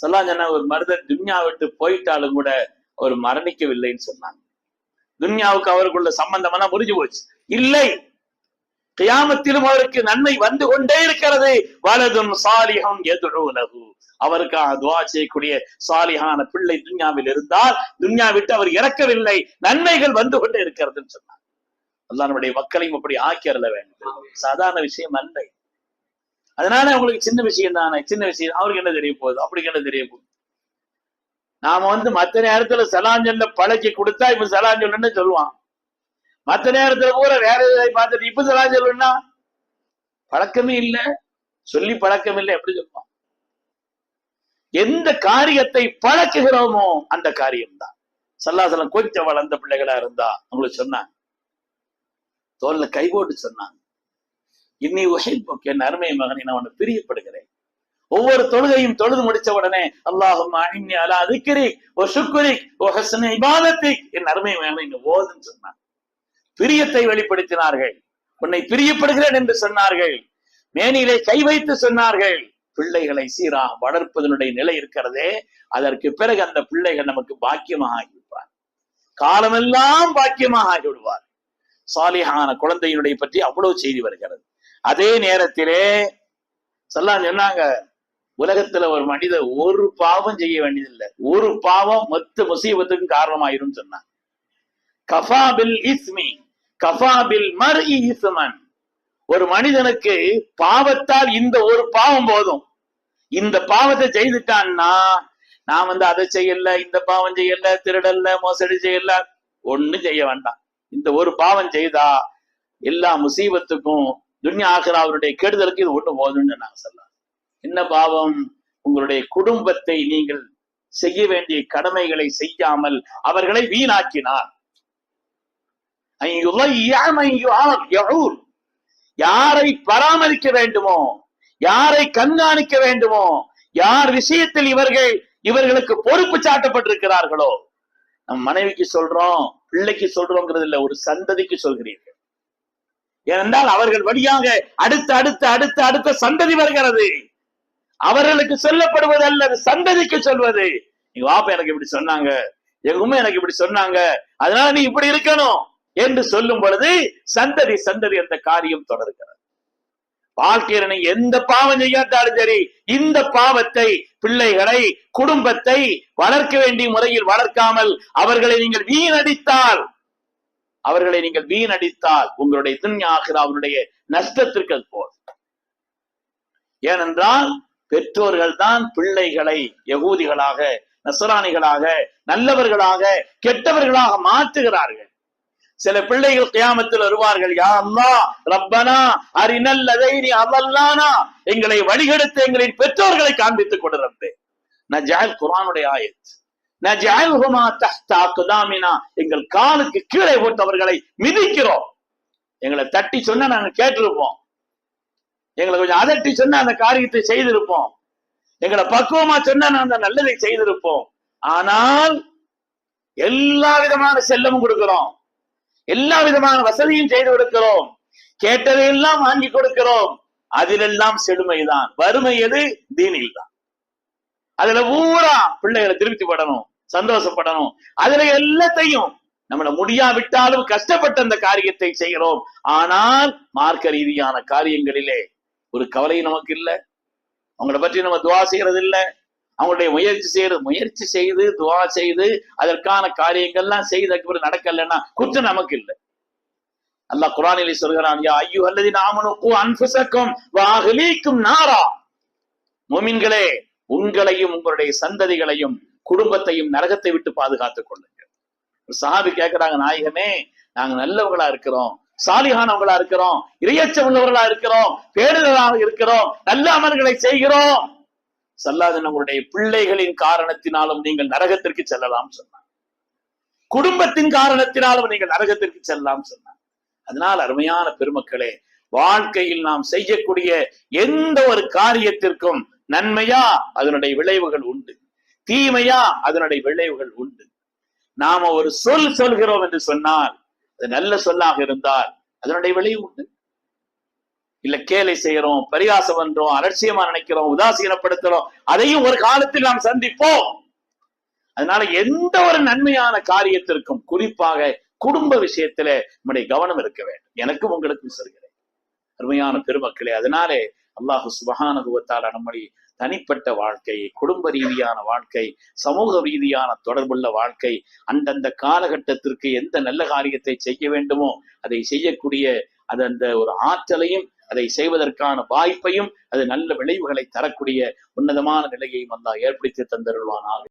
சொல்லாம் சொன்ன ஒரு மருதர் துன்யா விட்டு போயிட்டாலும் கூட அவர் மரணிக்கவில்லைன்னு சொன்னாங்க. துன்யாவுக்கு அவருக்குள்ள சம்பந்தம் எல்லாம் முறிஞ்சு போச்சு. இல்லை. கியாமத்திலும் அவருக்கு நன்மை வந்து கொண்டே இருக்கிறது. வலதும் சாலிகம் எதுலகு அவருக்காக துவா செய்யக்கூடிய சாலிகான பிள்ளை துன்யாவில் இருந்தால் துன்யா விட்டு அவர் இறக்கவில்லை. நன்மைகள் வந்து கொண்டே இருக்கிறதுன்னு சொன்னார் அல்லாஹ் நம்முடைய மக்களையும் அப்படி ஆக்கி அருள வேண்டும். சாதாரண விஷயம் அல்ல அதனால உங்களுக்கு சின்ன விஷயம் தானே. சின்ன விஷயம். அவருக்கு என்ன தெரிய போகுது? அப்படி என்ன தெரிய போகுது? நாம வந்து மத்த நேரத்துல சலாஞ்சல்ல பழக்கி கொடுத்தா இப்ப சலாஞ்சல்னு சொல்லுவான். மத்த நேரத்துல கூட வேற எதை பார்த்துட்டு இப்ப சலாஞ்சல்னா பழக்கமே இல்லை. சொல்லி பழக்கம் இல்லை. எப்படி சொல்லுவான்? எந்த காரியத்தை பழக்குகிறோமோ அந்த காரியம்தான். சல்லாசலம் கொஞ்சம் வளர்ந்த பிள்ளைகளா இருந்தா அவங்களுக்கு சொன்னாங்க. தோல்ல கை போட்டு சொன்னாங்க. இன்னி உஹிப்புக்கு என் அருமை மகனை நான் உன்னை பிரியப்படுகிறேன். ஒவ்வொரு தொழுகையும் தொழுது முடிச்ச உடனே அல்லாஹும் அணிஞி அலா அதுக்கிரி ஓ சுக்குரி ஓ ஹசன இபாதத்தை என் அருமை மகனை நீ ஓதுன்னு சொன்னான் பிரியத்தை வெளிப்படுத்தினார்கள். உன்னை பிரியப்படுகிறேன் என்று சொன்னார்கள். மேனிலே கை வைத்து சொன்னார்கள். பிள்ளைகளை சீரா வளர்ப்பதனுடைய நிலை இருக்கிறதே அதற்கு பிறகு அந்த பிள்ளைகள் நமக்கு பாக்கியமாக ஆகிவிடுவார் காலமெல்லாம் பாக்கியமாக ஆகிவிடுவார் சாலிஹான குழந்தையினுடைய பற்றி அவ்வளவு செய்தி வருகிறது. அதே நேரத்திலே சொல்லாம் சொன்னாங்க உலகத்துல ஒரு மனிதர் ஒரு பாவம் செய்ய வேண்டியதில்லை. ஒரு பாவம் மொத்த முசீபத்துக்கும் காரணமாயிரும் சொன்னாங்க கஃபாபில் இஸ்மி கஃபாபில் மர் இஸ்மன். ஒரு மனிதனுக்கு பாவத்தால் இந்த ஒரு பாவம் போதும். இந்த பாவத்தை செய்துட்டான்னா நான் வந்து அதை செய்யல இந்த பாவம் செய்யல திருடல்ல மோசடி செய்யல ஒண்ணும் செய்ய வேண்டாம். இந்த ஒரு பாவம் செய்தா எல்லா முசீபத்துக்கும் துன்யா ஆகிற அவருடைய கெடுதலுக்கு இது ஒண்ணு போதும்னு நாங்கள் சொல்லலாம். என்ன பாவம்? உங்களுடைய குடும்பத்தை நீங்கள் செய்ய வேண்டிய கடமைகளை செய்யாமல் அவர்களை வீணாக்கினார். யாரை பராமரிக்க வேண்டுமோ யாரை கண்காணிக்க வேண்டுமோ யார் விஷயத்தில் இவர்கள் இவர்களுக்கு பொறுப்பு சாட்டப்பட்டிருக்கிறார்களோ நம் மனைவிக்கு சொல்றோம் பிள்ளைக்கு சொல்றோங்கிறது இல்ல ஒரு சந்ததிக்கு சொல்கிறீர்கள். ஏனென்றால் அவர்கள் வழியாக அடுத்த அடுத்த அடுத்த அடுத்த சந்ததி வருகிறது. அவர்களுக்கு சொல்லப்படுவது அல்லது சந்ததிக்கு சொல்வது. எங்க வாப்பா எனக்கு இப்படி சொன்னாங்க. எங்க உண்மை எனக்கு இப்படி சொன்னாங்க. அதனால நீ இப்படி இருக்கணும். என்று சொல்லும் பொழுது சந்ததி சந்ததி அந்த காரியம் தொடர்கிறது. வாழ்க்கையில நீ எந்த பாவம் செய்யாட்டாலும் சரி இந்த பாவத்தை பிள்ளைகளை குடும்பத்தை வளர்க்க வேண்டிய முறையில் வளர்க்காமல் அவர்களை நீங்கள் வீணடித்தால் அவர்களை நீங்கள் வீணடித்தால் உங்களுடைய துன்யாகிற அவருடைய நஷ்டத்திற்கு போல் ஏனென்றால் பெற்றோர்கள் தான் பிள்ளைகளை யகூதிகளாக நசராணிகளாக நல்லவர்களாக கெட்டவர்களாக மாற்றுகிறார்கள். சில பிள்ளைகள் கியாமத்தில் வருவார்கள் யா அல்லா ரப்பனா அரிநல்லதை நீ அவல்லானா எங்களை வழிகெடுத்து எங்களின் பெற்றோர்களை காண்பித்துக் கொண்டிருந்தேன் நஜால் குரானுடைய ஆயத்து எங்கள் காலுக்கு கீழே போட்டவர்களை மிதிக்கிறோம். எங்களை தட்டி சொன்னா நாங்க கேட்டிருப்போம். எங்களை கொஞ்சம் அதட்டி சொன்னா அந்த காரியத்தை செய்திருப்போம். எங்களை பக்குவமா சொன்னா நான் அந்த நல்லதை செய்திருப்போம். ஆனால் எல்லா விதமான செல்லமும் கொடுக்கிறோம். எல்லா விதமான வசதியும் செய்து கொடுக்கிறோம். கேட்டதையெல்லாம் வாங்கி கொடுக்கிறோம். அதிலெல்லாம் செழுமைதான். வறுமை எது? தீனில் தான் அதுல பூரா பிள்ளைகளை திருப்திப்படணும் சந்தோஷப்படணும். அதுல எல்லாத்தையும் நம்மள முடியாவிட்டாலும் கஷ்டப்பட்ட அந்த காரியத்தை செய்கிறோம். ஆனால் மார்க்க ரீதியான காரியங்களிலே ஒரு கவலை நமக்கு இல்லை. அவங்கள பற்றி நம்ம துவா செய்யறது இல்லை. அவங்களுடைய முயற்சி செய்யறது முயற்சி செய்து துவா செய்து அதற்கான காரியங்கள்லாம் செய்ததுக்கு பிறகு நடக்கலைன்னா குற்றம் நமக்கு இல்லை. அல்லாஹ் குரானிலே சொல்கிறான் யா ஐயோ அல்லது நாமனுக்கு அன்புசக்கும் வாகலீக்கும் நாரா. மோமின்களே உங்களையும் உங்களுடைய சந்ததிகளையும் குடும்பத்தையும் நரகத்தை விட்டு பாதுகாத்துக் கொள்ளுங்க சாபி கேட்கிறாங்க நாயகமே நாங்க நல்லவங்களா இருக்கிறோம் சாலிகானவங்களா இருக்கிறோம் இரையச்சம் உள்ளவர்களா இருக்கிறோம் பேடுதலாக இருக்கிறோம் நல்ல அமல்களை செய்கிறோம். சல்லாதன் உங்களுடைய பிள்ளைகளின் காரணத்தினாலும் நீங்கள் நரகத்திற்கு செல்லலாம் சொன்னாங்க குடும்பத்தின் காரணத்தினாலும் நீங்கள் நரகத்திற்கு செல்லலாம் சொன்னாங்க அதனால் அருமையான பெருமக்களே வாழ்க்கையில் நாம் செய்யக்கூடிய எந்த ஒரு காரியத்திற்கும் நன்மையா அதனுடைய விளைவுகள் உண்டு. தீமையா அதனுடைய விளைவுகள் உண்டு. நாம ஒரு சொல் சொல்கிறோம் என்று சொன்னால் அது நல்ல சொல்லாக இருந்தால் அதனுடைய விளைவு உண்டு. இல்ல கேலை செய்யறோம் பரிகாசம் பண்றோம் அலட்சியமா நினைக்கிறோம் உதாசீனப்படுத்துறோம் அதையும் ஒரு காலத்தில் நாம் சந்திப்போம். அதனால எந்த ஒரு நன்மையான காரியத்திற்கும் குறிப்பாக குடும்ப விஷயத்துல நம்முடைய கவனம் இருக்க வேண்டும். எனக்கும் உங்களுக்கும் சொல்கிறேன். அருமையான பெருமக்களே அதனாலே அல்லாஹு சுபஹானுகுவத்தால நம்முடைய தனிப்பட்ட வாழ்க்கை குடும்ப ரீதியான வாழ்க்கை சமூக ரீதியான தொடர்புள்ள வாழ்க்கை அந்தந்த காலகட்டத்திற்கு எந்த நல்ல காரியத்தை செய்ய வேண்டுமோ அதை செய்யக்கூடிய அது அந்த ஒரு ஆற்றலையும் அதை செய்வதற்கான வாய்ப்பையும் அது நல்ல விளைவுகளை தரக்கூடிய உன்னதமான நிலையையும் அல்லாஹ் ஏற்படுத்தி தந்தருள்வானாக.